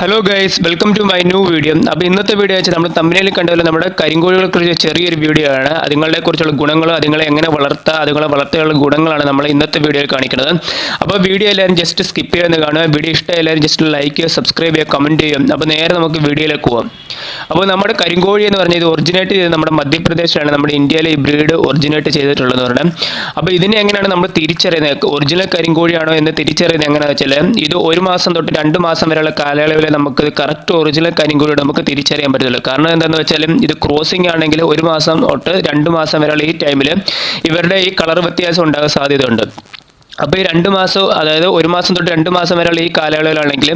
Hello guys welcome to my new video അപ്പോൾ ഇന്നത്തെ video വെച്ചാൽ നമ്മൾ തമ്മിലേൽ കണ്ടതുപോലെ നമ്മുടെ കരിങ്കോഴികളെ കുറിച്ച് ചെറിയൊരു വീഡിയോ ആണ്. അതുങ്ങളെ കുറിച്ചുള്ള ഗുണങ്ങളും അതുങ്ങളെ എങ്ങനെ വളർത്താം അതുങ്ങളെ വളർത്തിയുള്ള ഗുണങ്ങളാണ് നമ്മൾ ഇന്നത്തെ വീഡിയോയിൽ കാണിക്കുന്നത്. അപ്പോൾ വീഡിയോ എല്ലാവരും ജസ്റ്റ് സ്കിപ്പ് ചെയ്യുമെന്ന് കാണുക. വീഡിയോ ഇഷ്ടം എല്ലാവരും ജസ്റ്റ് ലൈക്ക് ചെയ്യുക സബ്സ്ക്രൈബ് ചെയ്യുക കമന്റ് ചെയ്യുക. അപ്പോൾ നേരെ നമുക്ക് വീഡിയോയിലേക്ക് പോകാം അപ്പോൾ നമ്മുടെ കരിങ്കോഴി എന്ന് പറഞ്ഞാൽ ഇത് ഒറിജിനേറ്റ് ചെയ്ത് നമ്മുടെ മധ്യപ്രദേശിലാണ്. നമ്മുടെ ഇന്ത്യയിലെ ഈ ബ്രീഡ് ഒറിജിനേറ്റ് ചെയ്തിട്ടുള്ളത് പറഞ്ഞാൽ. അപ്പോൾ ഇതിനെ എങ്ങനെയാണ് നമ്മൾ തിരിച്ചറിയുന്നത്? ഒറിജിനൽ കരിങ്കോഴിയാണോ എന്ന് തിരിച്ചറിയുന്നത് എങ്ങനെയാണെന്ന് വെച്ചാൽ ഇത് ഒരു മാസം തൊട്ട് രണ്ട് മാസം വരെയുള്ള കാലയളവിൽ നമുക്ക് കറക്റ്റ് ഒറിജിനൽ കരിങ്കോഴിയുടെ നമുക്ക് തിരിച്ചറിയാൻ പറ്റത്തില്ല കാരണം എന്താണെന്ന് വെച്ചാൽ ഇത് ക്രോസിംഗ് ആണെങ്കിൽ ഒരു മാസം തൊട്ട് രണ്ട് മാസം വരെയുള്ള ഈ ടൈമിൽ ഇവരുടെ ഈ കളർ വ്യത്യാസം ഉണ്ടാകാൻ സാധ്യതയുണ്ട്. അപ്പോൾ ഈ രണ്ട് മാസം അതായത് ഒരു മാസം തൊട്ട് രണ്ട് മാസം വരെയുള്ള ഈ കാലയളവിലാണെങ്കിൽ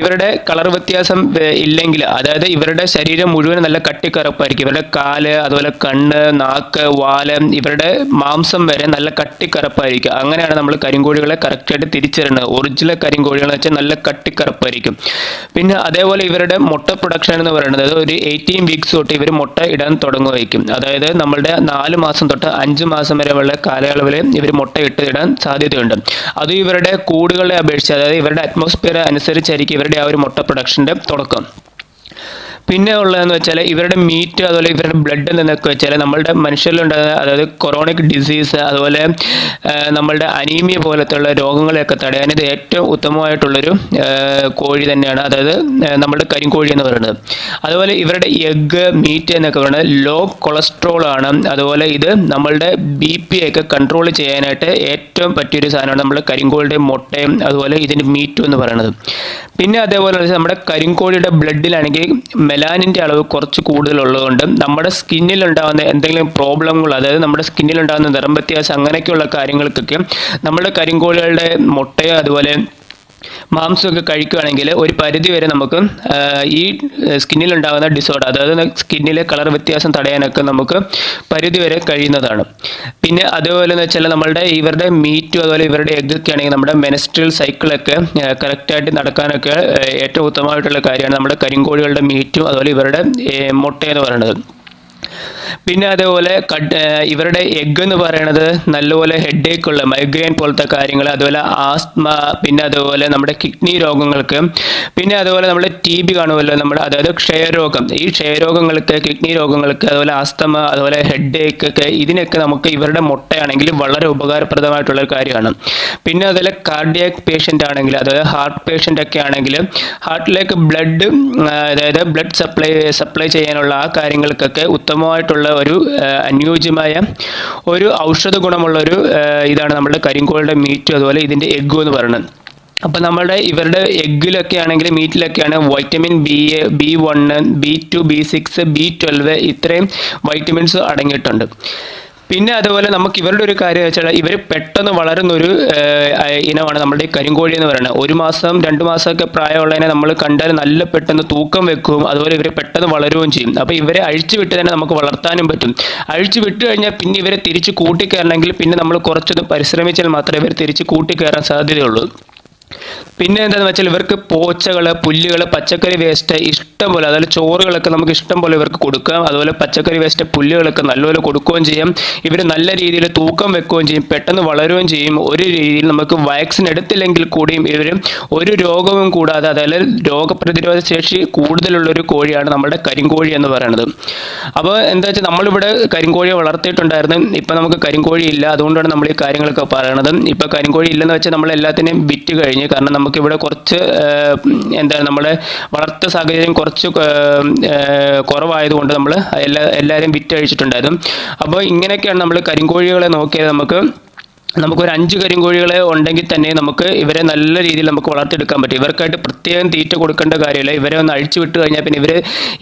ഇവരുടെ കളർ വ്യത്യാസം ഇല്ലെങ്കിൽ അതായത് ഇവരുടെ ശരീരം മുഴുവൻ നല്ല കട്ടിക്കറുപ്പായിരിക്കും. ഇവരുടെ കാൽ അതുപോലെ കണ്ണ് നാക്ക് വാൽ ഇവരുടെ മാംസം വരെ നല്ല കട്ടിക്കറുപ്പായിരിക്കും. അങ്ങനെയാണ് നമ്മൾ കരിങ്കോഴികളെ കറക്റ്റായിട്ട് തിരിച്ചറിയുന്നത്. ഒറിജിനൽ കരിങ്കോഴികൾ എന്ന് വെച്ചാൽ നല്ല കട്ടിക്കറുപ്പായിരിക്കും. പിന്നെ അതേപോലെ ഇവരുടെ മുട്ട പ്രൊഡക്ഷൻ എന്ന് പറയുന്നത് ഒരു എയ്റ്റീൻ വീക്സ് തൊട്ട് ഇവർ മുട്ട ഇടാൻ തുടങ്ങുമായിരിക്കും അതായത് നമ്മളുടെ നാല് മാസം തൊട്ട് അഞ്ച് മാസം വരെ ഉള്ള കാലയളവിൽ ഇവർ മുട്ട ഇട്ട് ഇടാൻ സാധ്യതയുണ്ട്. അത് ഇവരുടെ കൂടുകളെ അപേക്ഷിച്ച് അതായത് ഇവരുടെ അറ്റ്മോസ്ഫിയർ അനുസരിച്ചായിരിക്കും ഇവരുടെ ആ ഒരു മുട്ട പ്രൊഡക്ഷന്റെ തുടക്കം. പിന്നെ ഉള്ളതെന്ന് വെച്ചാൽ ഇവരുടെ മീറ്റ് അതുപോലെ ഇവരുടെ ബ്ലഡ് എന്നൊക്കെ വെച്ചാൽ നമ്മളുടെ മനുഷ്യരിലുണ്ടാകുന്ന അതായത് കൊറോണിക് ഡിസീസ് അതുപോലെ നമ്മളുടെ അനീമിയ പോലത്തെയുള്ള രോഗങ്ങളെയൊക്കെ തടയാൻ ഇത് ഏറ്റവും ഉത്തമമായിട്ടുള്ളൊരു കോഴി തന്നെയാണ്. അതായത് നമ്മുടെ കരിങ്കോഴി എന്ന് പറയുന്നത്. അതുപോലെ ഇവരുടെ എഗ്ഗ് മീറ്റ് എന്നൊക്കെ പറയുന്നത് ലോ കൊളസ്ട്രോൾ ആണ്. അതുപോലെ ഇത് നമ്മളുടെ ബി പി ഒക്കെ കൺട്രോൾ ചെയ്യാനായിട്ട് ഏറ്റവും പറ്റിയൊരു സാധനമാണ് നമ്മൾ കരിങ്കോഴിയുടെ മുട്ടയും അതുപോലെ ഇതിന്റെ മീറ്റും എന്ന് പറയുന്നത്. പിന്നെ അതേപോലെ നമ്മുടെ കരിങ്കോഴിയുടെ ബ്ലഡിലാണെങ്കിൽ മെലാനിന്റെ അളവ് കുറച്ച് കൂടുതലുള്ളതുകൊണ്ട് നമ്മുടെ സ്കിന്നിൽ ഉണ്ടാകുന്ന എന്തെങ്കിലും പ്രോബ്ലങ്ങൾ അതായത് നമ്മുടെ സ്കിന്നിൽ ഉണ്ടാകുന്ന നിറം വ്യത്യാസം അങ്ങനെയൊക്കെയുള്ള കാര്യങ്ങൾക്കൊക്കെ നമ്മുടെ കരിങ്കോഴികളുടെ മുട്ടയോ അതുപോലെ മാംസമൊക്കെ കഴിക്കുകയാണെങ്കിൽ ഒരു പരിധി വരെ നമുക്ക് ഈ സ്കിന്നിൽ ഉണ്ടാകുന്ന ഡിസോർഡർ അതായത് സ്കിന്നിലെ കളർ വ്യത്യാസം തടയാനൊക്കെ നമുക്ക് പരിധി വരെ കഴിയുന്നതാണ്. പിന്നെ അതുപോലെ എന്ന് വെച്ചാൽ നമ്മളുടെ ഇവരുടെ മീറ്റും അതുപോലെ ഇവരുടെ എഗ്ഗ് ഒക്കെ ആണെങ്കിൽ നമ്മുടെ മെനസ്ട്രിയൽ സൈക്കിളൊക്കെ കറക്റ്റായിട്ട് നടക്കാനൊക്കെ ഏറ്റവും ഉത്തമമായിട്ടുള്ള കാര്യമാണ് നമ്മുടെ കരിങ്കോഴികളുടെ മീറ്റും അതുപോലെ ഇവരുടെ മുട്ടയെന്ന് പറയുന്നത്. പിന്നെ അതേപോലെ ഇവരുടെ എഗ് എന്ന് പറയുന്നത് നല്ലപോലെ ഹെഡേക്ക് ഉള്ള മൈഗ്രെയിൻ പോലത്തെ കാര്യങ്ങൾ അതുപോലെ ആസ്മ പിന്നെ അതുപോലെ നമ്മുടെ കിഡ്നി രോഗങ്ങൾക്ക് പിന്നെ അതുപോലെ നമ്മുടെ ടി ബി കാണുമല്ലോ നമ്മുടെ അതായത് ക്ഷയരോഗം. ഈ ക്ഷയരോഗങ്ങൾക്ക് കിഡ്നി രോഗങ്ങൾക്ക് അതുപോലെ ആസ്തമ അതുപോലെ ഹെഡേക്ക് ഒക്കെ ഇതിനൊക്കെ നമുക്ക് ഇവരുടെ മുട്ടയാണെങ്കിൽ വളരെ ഉപകാരപ്രദമായിട്ടുള്ള ഒരു കാര്യമാണ്. പിന്നെ അതുപോലെ കാർഡിയാക് പേഷ്യന്റ് ആണെങ്കിൽ അതായത് ഹാർട്ട് പേഷ്യന്റ് ഒക്കെ ആണെങ്കിൽ ഹാർട്ടിലേക്ക് ബ്ലഡ് അതായത് ബ്ലഡ് സപ്ലൈ സപ്ലൈ ചെയ്യാനുള്ള ആ കാര്യങ്ങൾക്കൊക്കെ ഉത്തമമായിട്ടുള്ള ഒരു അനുയോജ്യമായ ഒരു ഔഷധ ഗുണമുള്ള ഒരു ഇതാണ് നമ്മുടെ കരിങ്കോളുടെ മീറ്റ് അതുപോലെ ഇതിന്റെ എഗ്ഗും എന്ന് പറയുന്നത്. അപ്പോൾ നമ്മുടെ ഇവരുടെ എഗ്ഗിലൊക്കെ ആണെങ്കിൽ മീറ്റിലൊക്കെയാണ് vitamin B a B one B two B six B twelve ഇത്രയും വൈറ്റമിൻസ് അടങ്ങിയിട്ടുണ്ട്. പിന്നെ അതുപോലെ നമുക്ക് ഇവരുടെ ഒരു കാര്യം വെച്ചാൽ ഇവർ പെട്ടെന്ന് വളരുന്ന ഒരു ഇനമാണ് നമ്മുടെ ഈ കരിങ്കോഴി എന്ന് പറയുന്നത്. ഒരു മാസം രണ്ട് മാസമൊക്കെ പ്രായമുള്ളതിനെ നമ്മൾ കണ്ടാൽ നല്ല പെട്ടെന്ന് തൂക്കം വെക്കും അതുപോലെ ഇവർ പെട്ടെന്ന് വളരുകയും ചെയ്യും. അപ്പോൾ ഇവരെ അഴിച്ചു വിട്ട് തന്നെ നമുക്ക് വളർത്താനും പറ്റും. അഴിച്ചു വിട്ട് കഴിഞ്ഞാൽ പിന്നെ ഇവരെ തിരിച്ച് കൂട്ടിക്കയറണമെങ്കിൽ പിന്നെ നമ്മൾ കുറച്ചൊന്ന് പരിശ്രമിച്ചാൽ മാത്രമേ ഇവർ തിരിച്ച് കൂട്ടിക്കയറാൻ സാധ്യതയുള്ളൂ. പിന്നെ എന്താണെന്ന് വെച്ചാൽ ഇവർക്ക് പോച്ചകൾ പുല്ലുകൾ പച്ചക്കറി വേസ്റ്റ് ഇഷ്ടം പോലെ അതായത് ചോറുകളൊക്കെ നമുക്ക് ഇഷ്ടം പോലെ ഇവർക്ക് കൊടുക്കാം. അതുപോലെ പച്ചക്കറി വേസ്റ്റ് പുല്ലുകളൊക്കെ നല്ലപോലെ കൊടുക്കുകയും ചെയ്യാം. ഇവർ നല്ല രീതിയിൽ തൂക്കം വെക്കുകയും ചെയ്യും. പെട്ടെന്ന് വളരുകയും ചെയ്യും. ഒരു രീതിയിൽ നമുക്ക് വാക്സിൻ എടുത്തില്ലെങ്കിൽ കൂടിയും ഇവർ ഒരു രോഗവും കൂടാതെ അതായത് രോഗപ്രതിരോധ ശേഷി കൂടുതലുള്ളൊരു കോഴിയാണ് നമ്മുടെ കരിങ്കോഴി എന്ന് പറയുന്നത് അപ്പോൾ എന്താ വെച്ചാൽ നമ്മളിവിടെ കരിങ്കോഴിയെ വളർത്തിയിട്ടുണ്ടായിരുന്നു. ഇപ്പം നമുക്ക് കരിങ്കോഴി ഇല്ല. അതുകൊണ്ടാണ് നമ്മൾ ഈ കാര്യങ്ങളൊക്കെ പറയണത്. ഇപ്പം കരിങ്കോഴി ഇല്ലെന്ന് വെച്ചാൽ നമ്മൾ എല്ലാത്തിനെയും വിറ്റ് കഴിഞ്ഞ് കാരണം നമുക്കിവിടെ കുറച്ച് എന്താ നമ്മുടെ വളർത്ത സാഹചര്യം കുറച്ച് കുറവായതുകൊണ്ട് നമ്മൾ എല്ലാ എല്ലാവരെയും വിറ്റഴിച്ചിട്ടുണ്ടായിരുന്നു. അപ്പോൾ ഇങ്ങനെയൊക്കെയാണ് നമ്മൾ കരിങ്കോഴികളെ നോക്കിയത് നമുക്ക് നമുക്കൊരു അഞ്ച് കരിങ്കോഴികളെ ഉണ്ടെങ്കിൽ തന്നെ നമുക്ക് ഇവരെ നല്ല രീതിയിൽ നമുക്ക് വളർത്തിയെടുക്കാൻ പറ്റും. ഇവർക്കായിട്ട് പ്രത്യേകം തീറ്റ കൊടുക്കേണ്ട കാര്യമില്ല. ഇവരെ ഒന്ന് അഴിച്ചു വിട്ട് കഴിഞ്ഞാൽ പിന്നെ ഇവർ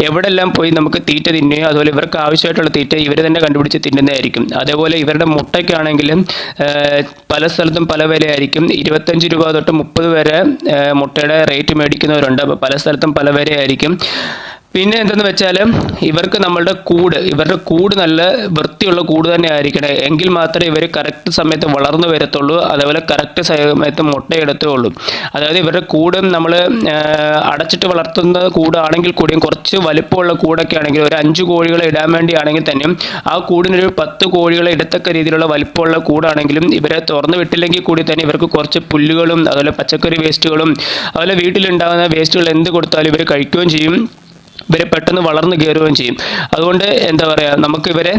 എവിടെല്ലാം പോയി നമുക്ക് തീറ്റ തിന്നുകയോ അതുപോലെ ഇവർക്ക് ആവശ്യമായിട്ടുള്ള തീറ്റ ഇവർ തന്നെ കണ്ടുപിടിച്ച് തിന്നുന്നതായിരിക്കും. അതേപോലെ ഇവരുടെ മുട്ടയ്ക്കാണെങ്കിലും പല സ്ഥലത്തും പല വിലയായിരിക്കും. ഇരുപത്തഞ്ച് രൂപ തൊട്ട് മുപ്പത് വരെ മുട്ടയുടെ റേറ്റ് മേടിക്കുന്നവരുണ്ട്. പല സ്ഥലത്തും പല വിലയായിരിക്കും. പിന്നെ എന്തെന്ന് വെച്ചാൽ ഇവർക്ക് നമ്മളുടെ കൂട് ഇവരുടെ കൂട് നല്ല വൃത്തിയുള്ള കൂട് തന്നെ ആയിരിക്കണം. എങ്കിൽ മാത്രമേ ഇവർ കറക്റ്റ് സമയത്ത് വളർന്നു വരത്തുള്ളൂ അതേപോലെ കറക്റ്റ് സമയത്ത് മുട്ടയെടുത്തുള്ളൂ. അതായത് ഇവരുടെ കൂട് നമ്മൾ അടച്ചിട്ട് വളർത്തുന്ന കൂടാണെങ്കിൽ കൂടിയും കുറച്ച് വലിപ്പമുള്ള കൂടൊക്കെ ആണെങ്കിൽ ഒരു അഞ്ച് കോഴികളെ ഇടാൻ വേണ്ടിയാണെങ്കിൽ തന്നെയും ആ കൂടിനൊരു പത്ത് കോഴികളെ ഇടത്തക്ക രീതിയിലുള്ള വലിപ്പമുള്ള കൂടാണെങ്കിലും ഇവരെ തുറന്നു വിട്ടില്ലെങ്കിൽ കൂടി തന്നെ ഇവർക്ക് കുറച്ച് പുല്ലുകളും അതുപോലെ പച്ചക്കറി വേസ്റ്റുകളും അതുപോലെ വീട്ടിലുണ്ടാകുന്ന വേസ്റ്റുകൾ എന്ത് കൊടുത്താലും ഇവർ കഴിക്കുകയും ചെയ്യും. ഇവരെ പെട്ടെന്ന് വളർന്നു കയറുകയും ചെയ്യും. അതുകൊണ്ട് എന്താ പറയുക നമുക്ക് ഇവരെ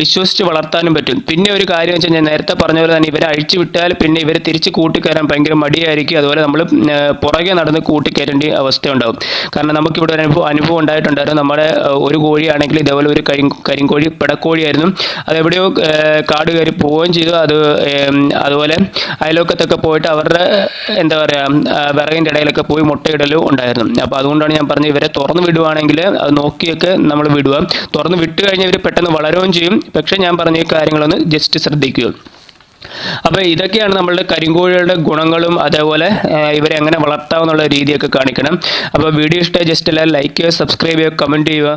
വിശ്വസിച്ച് വളർത്താനും പറ്റും. പിന്നെ ഒരു കാര്യം വെച്ചാൽ ഞാൻ നേരത്തെ പറഞ്ഞ പോലെ തന്നെ ഇവരെ അഴിച്ചു വിട്ടാൽ പിന്നെ ഇവരെ തിരിച്ച് കൂട്ടിക്കയറാൻ ഭയങ്കര മടിയായിരിക്കും. അതുപോലെ നമ്മൾ പുറകെ നടന്ന് കൂട്ടിക്കയറേണ്ട അവസ്ഥയുണ്ടാവും. കാരണം നമുക്കിവിടെ ഒരു അനുഭവം അനുഭവം ഉണ്ടായിട്ടുണ്ടായിരുന്നു. നമ്മുടെ ഒരു കോഴിയാണെങ്കിൽ ഇതേപോലെ ഒരു കരി കരിങ്കോഴി പിടക്കോഴിയായിരുന്നു അത് എവിടെയോ ആ, കാട് കയറി പോവുകയും ചെയ്തു. അത് അതുപോലെ അയലോക്കത്തൊക്കെ പോയിട്ട് അവരുടെ എന്താ പറയുക വിറകിന്റെ ഇടയിലൊക്കെ പോയി മുട്ടയിടലും ഉണ്ടായിരുന്നു. അപ്പോൾ അതുകൊണ്ടാണ് ഞാൻ പറഞ്ഞത് ഇവരെ തുറന്ന് വിടുവാണെങ്കിൽ അത് നോക്കിയൊക്കെ നമ്മൾ വിടുക. തുറന്ന് വിട്ട് കഴിഞ്ഞാൽ ഇവർ പെട്ടെന്ന് വളരുകയും ചെയ്യും. പക്ഷേ ഞാൻ പറഞ്ഞ ഈ കാര്യങ്ങളൊന്ന് ജസ്റ്റ് ശ്രദ്ധിക്കുക. അപ്പോൾ ഇതൊക്കെയാണ് നമ്മളുടെ കരിങ്കോഴികളുടെ ഗുണങ്ങളും അതേപോലെ ഇവരെ എങ്ങനെ വളർത്താമെന്നുള്ള രീതിയൊക്കെ കാണിക്കണം. അപ്പോൾ വീഡിയോ ഇഷ്ടമായി ജസ്റ്റ് എല്ലാം ലൈക്ക് ചെയ്യുക സബ്സ്ക്രൈബ് ചെയ്യുക കമന്റ് ചെയ്യുക.